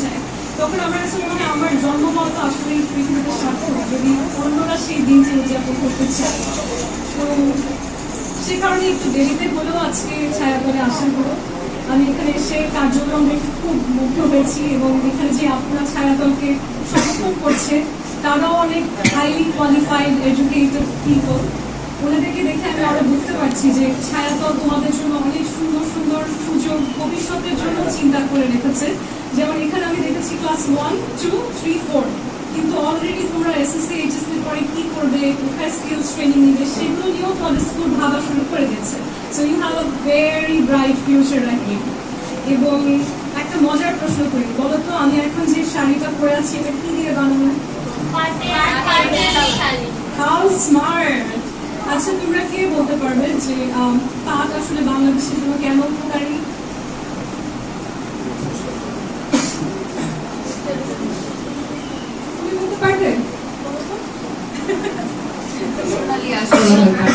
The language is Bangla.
চায় তখন আমার কাছে মনে আমার জন্ম তো আসলে পৃথিবীতে সার্থক যদি অন্যরা সেই দিনটি উদযাপন করতে চায় তো সে কারণে একটু দেরিতে হলেও আজকে ছায়াতলে আসা হলো আমি এখানে এসে কার্যক্রম খুব মুগ্ধ হয়েছি এবং এখানে যে আপনারা ছায়াতলকে সমর্থন করছে তারাও অনেক হাইলি কোয়ালিফাইড এডুকেটেড পিপল ওনাদেরকে দেখে আমি আরও বুঝতে পারছি যে ছায়াতল তোমাদের জন্য অনেক সুন্দর সুন্দর সুযোগ ভবিষ্যতের জন্য চিন্তা করে রেখেছে। যেমন দেখেছি class one two three four কিন্তু অলরেডি তোমরা এসএসসি এইচএসসি পরে কি করবে? কোথায় স্কিলস ট্রেনিং নিবে, সেগুলো নিয়েও তোমাদের স্কুল ভাবা শুরু করে দিয়েছে। So you have a very bright future রাখি এবং একটা মজার প্রশ্ন করি বলো তো আমি এখন যে শাড়িটা পরে আছি, এটা কি দিয়ে বানানো হাউ স্মার্ট আচ্ছা তোমরা কে বলতে পারবে যে পাট আসলে বাংলাদেশের জন্য কেন gracias.